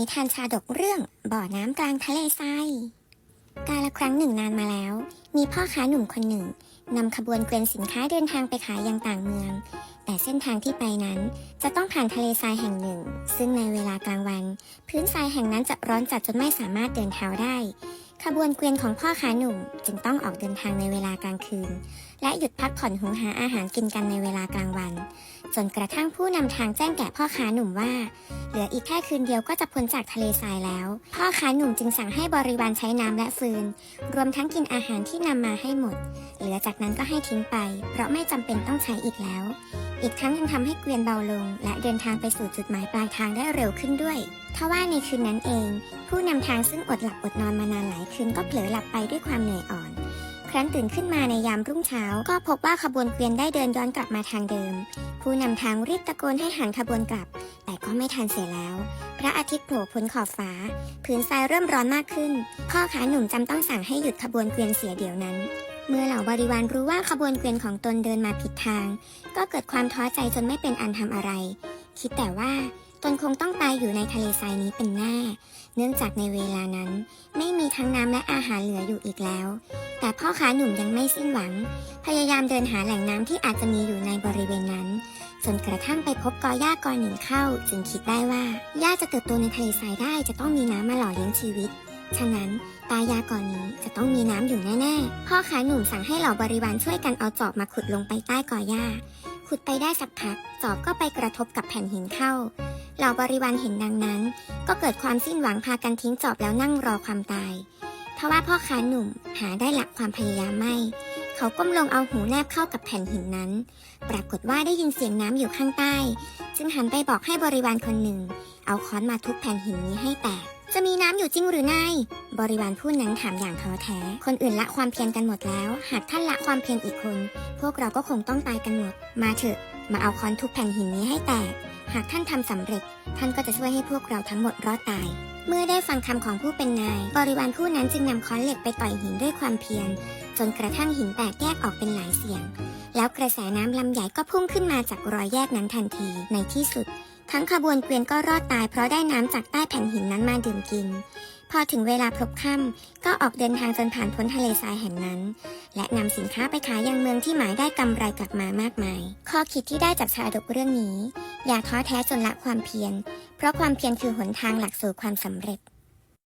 นิทานชาดกเรื่องบ่อน้ำกลางทะเลทรายกาละครั้งหนึ่งนานมาแล้ว มีพ่อค้าหนุ่มคนหนึ่งนำขบวนเกวียนสินค้าเดินทางไปขายยังต่างเมือง แต่เส้นทางที่ไปนั้นจะต้องผ่านทะเลทรายแห่งหนึ่ง ซึ่งในเวลากลางวัน พื้นทรายแห่งนั้นจะร้อนจัดจนไม่สามารถเดินเท้าได้ ขบวนเกวียนของพ่อค้าหนุ่มจึงต้องออกเดินทางในเวลากลางคืน และหยุดพักผ่อนหุงหาอาหารกินกันในเวลากลางวันจนกระทั่งผู้นำทางแจ้งแก่พ่อค้าหนุ่มว่า เหลืออีกแค่คืนเดียวก็จะพ้นจากทะเลทรายแล้ว พ่อค้าหนุ่มจึงสั่งให้บริวารใช้น้ำและฟืน รวมทั้งกินอาหารที่นำมาให้หมด เหลือจากนั้นก็ให้ทิ้งไป เพราะไม่จำเป็นต้องใช้อีกแล้ว อีกทั้งยังทำให้เกวียนเบาลง และเดินทางไปสู่จุดหมายปลายทางได้เร็วขึ้นด้วยทว่าในคืนนั้นเอง ผู้นำทางซึ่งอดหลับอดนอนมานานหลายคืนก็เผลอหลับไปด้วยความเหนื่อยอ่อน รั้นตื่นขึ้นมาในยามรุ่งเช้า ก็พบว่าขบวนเกวียนได้เดินย้อนกลับมาทางเดิม ผู้นำทางรีบตะโกนให้หันขบวนกลับ แต่ก็ไม่ทันเสียแล้ว พระอาทิตย์โผล่พ้นขอบฟ้าพื้นทรายเริ่มร้อนมากขึ้น พ่อขาหนุ่มจำต้องสั่งให้หยุดขบวนเกวียนเสียเดี๋ยวนั้น เมื่อเหล่าบริวารรู้ว่าขบวนเกวียนของตนเดินมาผิดทาง ก็เกิดความท้อใจจนไม่เป็นอันทำอะไร คิดแต่ว่า ตนคงต้องตายอยู่ในทะเลทรายนี้เป็นแน่ เนื่องจากในเวลานั้น ไม่มีทั้งน้ำและอาหารเหลืออยู่อีกแล้ว แต่พ่อค้าหนุ่มยังไม่สิ้นหวัง พยายามเดินหาแหล่งน้ำที่อาจจะมีอยู่ในบริเวณนั้น จนกระทั่งไปพบกอหญ้ากอหนึ่งเข้า จึงคิดได้ว่าหญ้าจะเติบโตในทะเลทรายได้จะต้องมีน้ำมาหล่อเลี้ยงชีวิตฉะนั้นตายาก่อนนี้จะต้องมีน้ำอยู่แน่ ๆ พ่อค้าหนุ่มสั่งให้เหล่าบริวารช่วยกันเอาจอบมาขุดลงไปใต้กอหญ้า ขุดไปได้สักพักจอบก็ไปกระทบกับแผ่นหินเข้า เหล่าบริวารเห็นดังนั้น ก็เกิดความสิ้นหวังพากันทิ้งจอบแล้วนั่งรอความตายทว่าพ่อค้าหนุ่มหาได้หลักความพยายามไม่ เขาก้มลงเอาหูแนบเข้ากับแผ่นหินนั้น ปรากฏว่าได้ยินเสียงน้ำอยู่ข้างใต้ จึงหันไปบอกให้บริวารคนหนึ่ง เอาค้อนมาทุบแผ่นหินนี้ให้แตก จะมีน้ำอยู่จริงหรือนายบริวารผู้นั้นถามอย่างท้อแท้ คนอื่นละความเพียรกันหมดแล้ว หากท่านละความเพียรอีกคน พวกเราก็คงต้องตายกันหมด มาเถอะ มาเอาค้อนทุบแผ่นหินนี้ให้แตก หากท่านทำสำเร็จ ท่านก็จะช่วยให้พวกเราทั้งหมดรอดตาย เมื่อได้ฟังคำของผู้เป็นนาย บริวารผู้นั้นจึงนำค้อนเหล็กไปต่อยหินด้วยความเพียร จนกระทั่งหินแตกแยกออกเป็นหลายเสียง แล้วกระแสน้ำลำใหญ่ก็พุ่งขึ้นมาจากรอยแยกนั้นทันที ในที่สุด ทั้งขบวนเกวียนก็รอดตายเพราะได้น้ำจากใต้แผ่นหินนั้นมาดื่มกิน พอถึงเวลาพลบค่ำก็ออกเดินทางจนผ่านพ้นทะเลทรายแห่งนั้น และนำสินค้าไปขายยังเมืองที่หมายได้กำไรกลับมามากมาย ข้อคิดที่ได้จากชาดกเรื่องนี้ อย่าท้อแท้จนละความเพียร เพราะความเพียรคือหนทางหลักสู่ความสำเร็จ